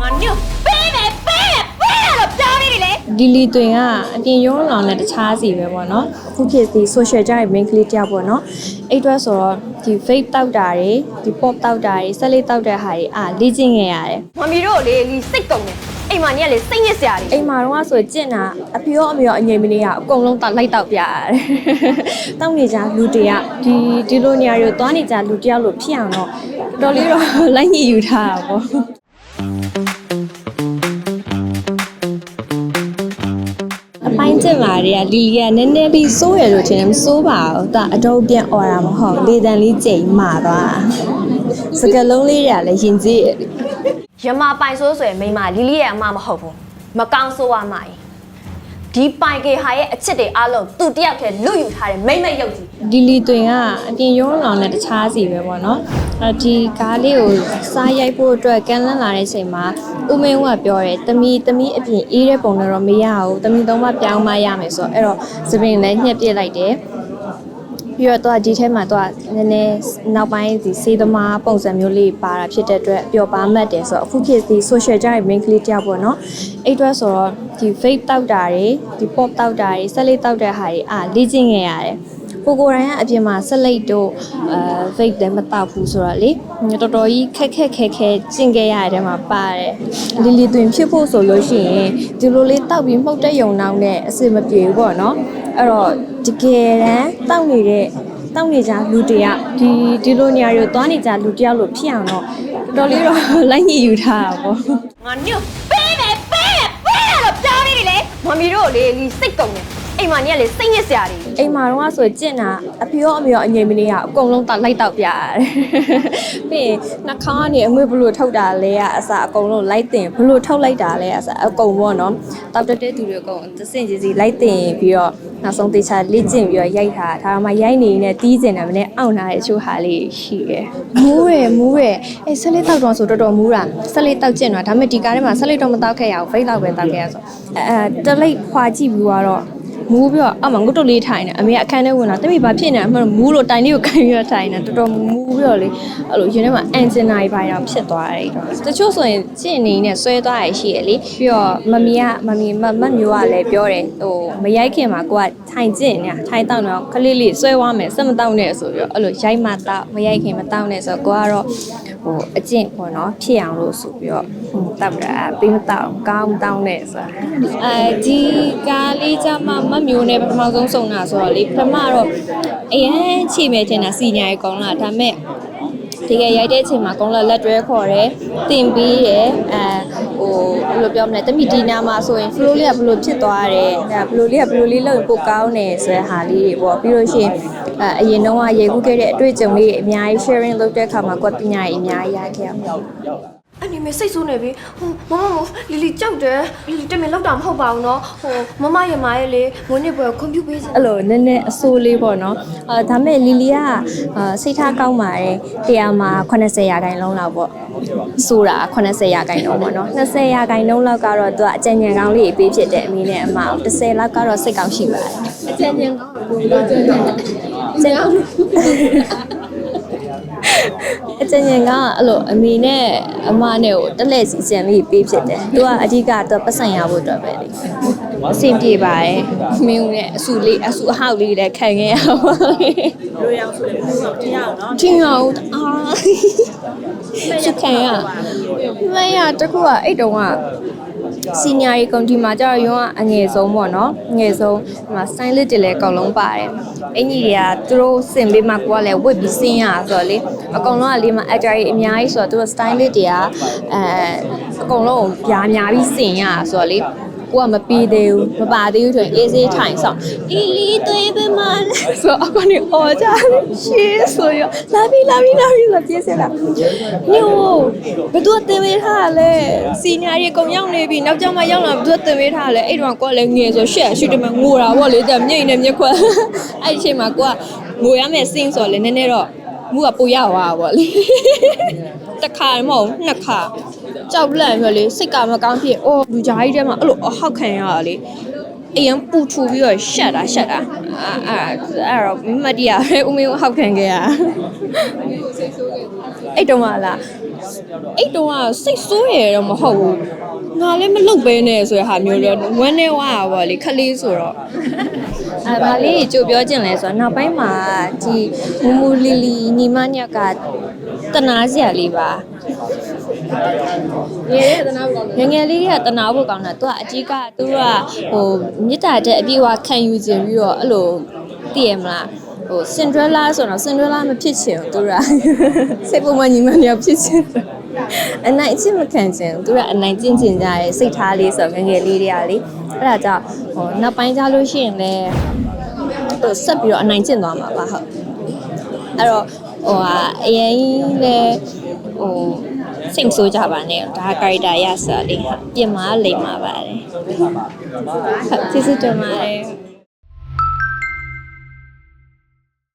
ငါညပေးမယ်ပေးမယ်ပေးရတော့ပြောနေတယ်လေဒီလီတွင်ကအပြင်ရုံးလောင်နဲ့တခြားစီပဲပေါ့နော်အခုခေတ်ဒီ social ကြိုက် main ကလေးတယောက်ပေါ့နော်အဲ့အတွက်ဆိုတော့ဒီ vape တောက်တာတွေဒီ pop တောက်တာတွေဆက်လေးတောက်တဲ့ဟာတွေအာလေ့ကျင့်ခဲ့ရတယ်မမီတို့လေလီစိတ်တုံတယ်အိမ်မကြီးကလေစိတ်ညစ်စရာတွေအိမ်မှာတော့ဆိုကျင့်တာအဖေရောအမေရောအငြိမ်မနေရအကုန်လုံးတောက်လိုက်တောက်ပြရတယ်တောက်နေကြလူတွေကဒီဒီလိုနေရာတွေကိုသွားနေကြလူတယောက်လို့ဖြစ်အောင်တော့တော်တော်လေးတော့လိုက်ညှိယူထားတာပေါ့ အပိုင်းကျင်မာတွေကလီလီကနည်းနည်းလေးစိုးရလို့ထင်တယ်မစိုးပါဘူး။ဒါအတော့ပြန်អော်တာမဟုတ်လေတန်လေးကြိမ်မာသွား။စကလုံးလေးတွေကလည်းရင်ကြီးရတယ်ရမပိုင်ဆိုးဆိုရင်မိမလီလီရဲ့အမမဟုတ်ဘူးမကောင်းဆိုးရမှာ ဒီပိုင်ကေဟာရဲ့အချစ်တွေအားလုံးသူတယောက်တည်းလွတ်ယူထားတယ်မိမ့်မိတ်ရုပ်ကြီးဒီလီတွင်ကအပြင်ရုံးလောင်နဲ့တခြားစီပဲပေါ့နော်အဲဒီကားလေးကိုစားရိုက်ဖို့အတွက်ကန်းလန်းလာတဲ့အချိန်မှာဦးမင်းဦးကပြောတယ်တမီတမီအပြင်အေးတဲ့ပုံနဲ့တော့မရဘူးတမီသုံးမပြောင်းမရမယ်ဆိုတော့အဲ့တော့သပင်လည်းညှက်ပစ်လိုက်တယ် ပြီးတော့တော့ဒီထဲမှာတော့နည်းနည်းနောက်ပိုင်းဒီစေးသမားပုံစံမျိုးလေးပါတာဖြစ်တဲ့အတွက်ပျော်ပါမှတ်တယ်ဆိုတော့အခုခေတ်ဒီ social ကြိုက် main ကလေးတယောက်ပေါ့နော်အဲ့အတွက်ဆိုတော့ဒီ vape တောက်တာတွေဒီ pop တောက်တာတွေဆက်လေးတောက်တဲ့ဟာတွေအာလေ့ကျင့်ခဲ့ရတယ် ကိုကိုရိုင်းကအပြင်မှာဆက်လိတ်တို့အဲ vape လည်းမတောက်ဘူးဆိုတော့လေတော်တော်ကြီးခက်ခက်ခဲခဲကျင့်ခဲ့ရတဲ့ထဲမှာပါတယ်လီလီတွင်ဖြစ်ဖို့ဆိုလို့ရှိရင်ဒီလိုလေးတောက်ပြီးမှုတ်တဲ့ယုံနှောင်းနဲ့အစင်မပြေဘူးပေါ့နော်အဲ့တော့တကယ်တမ်းတောက်နေတဲ့တောက်နေကြလူတယောက်ဒီဒီလိုနေရာတွေကိုသွားနေကြလူတယောက်လို့ဖြစ်အောင်တော့တော်တော်လေးတော့လိုက်ညှိယူထားတာပေါ့ငါညပေး မမီတို့လေလီစိတ်တုံတယ်အိမ်မကြီးကလေစိတ်ညစ်စရာတွေအိမ်မှာတော့ဆိုကျင့်တာအဖေရောအမေရောအငြိမ်မနေရအကုန်လုံးတောက်လိုက်တောက်ပြရတယ်။ပြီးရင်နှာခေါင်းကနေအငွေ့ဘလို့ထုတ်တာလဲကအစားအကုန်လုံးလိုက်တင်ဘလို့ထုတ်လိုက်တာလဲအစားအကုန်ပေါ့နော်။တောက်တတဲ့သူတွေအကုန်သစင်ကြီးစီလိုက်တင်ပြီးတော့နောက်ဆုံးတေချာလေ့ကျင့်ပြီးတော့ရိုက်တာဒါမှရိုက်နေနေတီးကျင်တယ်မနဲ့အောင့်လာတဲ့အချို့ဟာလေးရှိတယ်။မူးရယ်မူးရယ်အဲဆက်လေးတောက်တော့ဆိုတော်တော်မူးတာဆက်လေးတောက်ကျင့်တာဒါပေမဲ့ဒီကားထဲမှာဆက်လေးတော့မတောက်ခဲ့ရဘူးဖိတ်တော့ပဲတောက်ခဲ့ရဆိုအဲတလိပ်ခွာကြည့်ပြီးတော့ မူးပြီးတော့အမငုတ်တုတ်လေးထိုင်နေအမေကအခန်းထဲဝင်လာတမိဘာဖြစ်နေလဲအမှမူးလို့တိုင်လေးကိုခိုင်းပြီးတော့ထိုင်နေတော်တော်မူးပြီးတော့လေအဲ့လိုရင်ထဲမှာအန်ဂျင်နာကြီးပိုင်းတော့ဖြစ်သွားတယ်တော့တချို့ဆိုရင်ကျင့်နေနဲ့ဆွဲသွားရရှိရလေပြီးတော့မမီကမမီမမတ်မျိုးကလည်းပြောတယ်ဟိုမရိုက်ခင်မှာကိုကထိုင်ကျင့်နေတာထိုင်တောက်တော့ခလေးလေးဆွဲသွားမယ်စက်မတောက်နဲ့ဆိုပြီးတော့အဲ့လိုရိုက်မှတောက်မရိုက်ခင်မတောက်နဲ့ဆိုတော့ကိုကတော့ဟိုအကျင့်ပေါ့နော်ဖြစ်အောင်လို့ဆိုပြီးတော့ဟိုတောက်တာပြီးမတောက်ကောင်းတောင်းနဲ့ဆိုတာအဲဒီကားလေးကြမှာမတ်မျိုးနဲ့ပထမဆုံးစုံတာဆိုတော့လေပထမတော့အရင်ချိန်မဲ့တင်တာစီညာရေကောင်းလာဒါပေမဲ့တကယ်ရိုက်တဲ့အချိန်မှာကောင်းလာလက်တွဲခေါ်တယ်တင်ပြီးတယ်အဲဟိုဘယ်လိုပြောမလဲတမိဒီနာမှာဆိုရင် flow လေးကဘယ်လိုဖြစ်သွားတယ်ဒါဘယ်လိုလေးကဘယ်လိုလေးလုပ်ရင်ပိုကောင်းတယ်ဆိုတဲ့ဟာလေးတွေပေါ့ပြီးလို့ရှိရင်အဲအရင်တော့ကရေကူးခဲ့တဲ့အတွေ့အကြုံလေးတွေအများကြီး sharing လုပ်တဲ့အခါမှာကိုယ်ပညာရေးအများကြီးရခဲ့ရမှာ အဲ့ဒီမေစိတ်ဆိုးနေပြီဟိုမမမလီလီကြောက်တယ်လီလီတမင်လောက်တာမဟုတ်ပါဘူးနော်ဟိုမမရမရဲ့လေမွေးနေ့ပွဲခွန်ပြုပေးစမ်းအဲ့လိုနည်းနည်းအဆိုးလေးပေါ့နော်အာဒါမဲ့လီလီကအာစိတ်ထားကောင်းပါတယ်တရားမှာ80ရာခိုင်နှုန်းလောက်ပေါ့ဆိုတာ80ရာခိုင်နှုန်းပေါ့နော်20ရာခိုင်နှုန်းလောက်ကတော့သူကအကြံဉာဏ်ကောင်းလေးပေးဖြစ်တဲ့အမင်းနဲ့အမအောင်10လောက်ကတော့စိတ်ကောင်းရှိပါတယ်အကြံဉာဏ်ကောင်းကိုလိုချင်တယ်အကြံဉာဏ် အကျဉ်းချင်းကအဲ့လိုအမေနဲ့အမနဲ့ကိုတက်လက်စီစဉ်လေးပေးဖြစ်တယ်။သူကအဓိကတော့ပတ်စံရဖို့အတွက်ပဲလေ။အဆင်ပြေပါတယ်။မင်းနဲ့အဆူလေးအဆူအဟောက်လေးလည်းခံခဲ့ရပါလေ။လိုရအောင်ဆိုရင်ဘုရားတင်ရအောင်နော်ထင်အောင်အာစခံရမရတကူကအဲ့တုန်းက စီနီယာရီကွန်တီမှာကျတော့ရုံးကအငယ်ဆုံးပေါ့နော်အငယ်ဆုံးဒီမှာ stylist တွေလည်းအကောင်လုံးပါတယ်အင်ကြီးတွေကသူတို့စင်ပေးမှကိုကလည်းဝတ်ပြီးစင်းရဆိုတော့လေအကောင်လုံးကလေးမှာ actor တွေအများကြီးဆိုတော့သူတို့ stylist တွေကအဲအကောင်လုံးကိုပြားများပြီးစင်ရဆိုတော့လေ ကိုကမပြီးသေးဘူးမပါသေးဘူးဆိုရင်အေးစေးထိုင်ဆောင်လီလီသွေးပေးမလဲဆိုတော့အကောင်ကြီးအော်ကြရှေးဆိုရလာပြီလာပြီလာပြီဆိုပြေးစလာညိုဘယ်သူကတင်ပေးထားလဲစီနီယာကြီးအကုန်ရောက်နေပြီနောက်ကျမှရောက်လာဘယ်သူကတင်ပေးထားလဲအဲ့တော့ကိုကလည်းငယ်ဆိုရှက်ရှူတယ်မငိုတာပေါ့လေတဲ့မြိတ်နေမြက်ခွက်အဲ့ဒီအချိန်မှာကိုကငိုရမယ်စင်းဆိုလေနည်းနည်းတော့မူကပူရသွားပါလေတစ်ခါမဟုတ်နှစ်ခါ ကြောက်လန့်ပြီးလေစိတ်ကမကောင်းဖြစ်အော်လူကြားကြီးထဲမှာအဲ့လိုအဟောက်ခံရတာလေအရင်ပူထူပြီးတော့ရှက်တာရှက်တာအာအာအဲ့တော့မတ်တရားပဲဦးမင်းကိုဟောက်ခံခဲ့ရအဲ့တုန်းကလားအဲ့တော့ကစိတ်ဆိုးရတော့မဟုတ်ဘူးငါလည်းမလုပ်ပဲနဲ့ဆိုရဟာမျိုးတော့ဝမ်းနေဝါတာပေါ့လေခလေးဆိုတော့အဲဗာလေးကြိုပြောချင်လဲဆိုတော့နောက်ပိုင်းမှာဒီမူမူလီလီညီမညက်ကတနာစရာလေးပါ ငယ်တဲ့သနာကောင်းငယ်ငယ်လေးကတနာဖို့ကောင်းတာသူကအကြီးကသူကဟိုမေတ္တာတဲ့အပြည့်အဝခံယူခြင်းပြီးတော့အဲ့လိုသိရမလားဟိုစင်ဒရလာဆိုတော့စင်ဒရလာမဖြစ်ချင်ဘူးသူကစိတ်ပုံမှန်ညီမညောင်ဖြစ်ချင်တယ်အနိုင်အချင်းမခံချင်ဘူးသူကအနိုင်ကျင့်ကျင်ကြရဲစိတ်ထားလေးဆိုတော့ငယ်ငယ်လေးတွေကလေအဲ့ဒါကြောင့်ဟိုနောက်ပိုင်းကြလို့ရှိရင်လည်းဟိုဆက်ပြီးတော့အနိုင်ကျင့်သွားမှာပါဟုတ်အဲ့တော့ဟိုဟာအရင်လဲဟို စိတ်မဆိုးကြပါနဲ့ဒါကာရီတာရစားလေးဟာပြင်မာလိမ့်မှာပါတယ်ဟုတ်ကျေးဇူးတင်ပါတယ်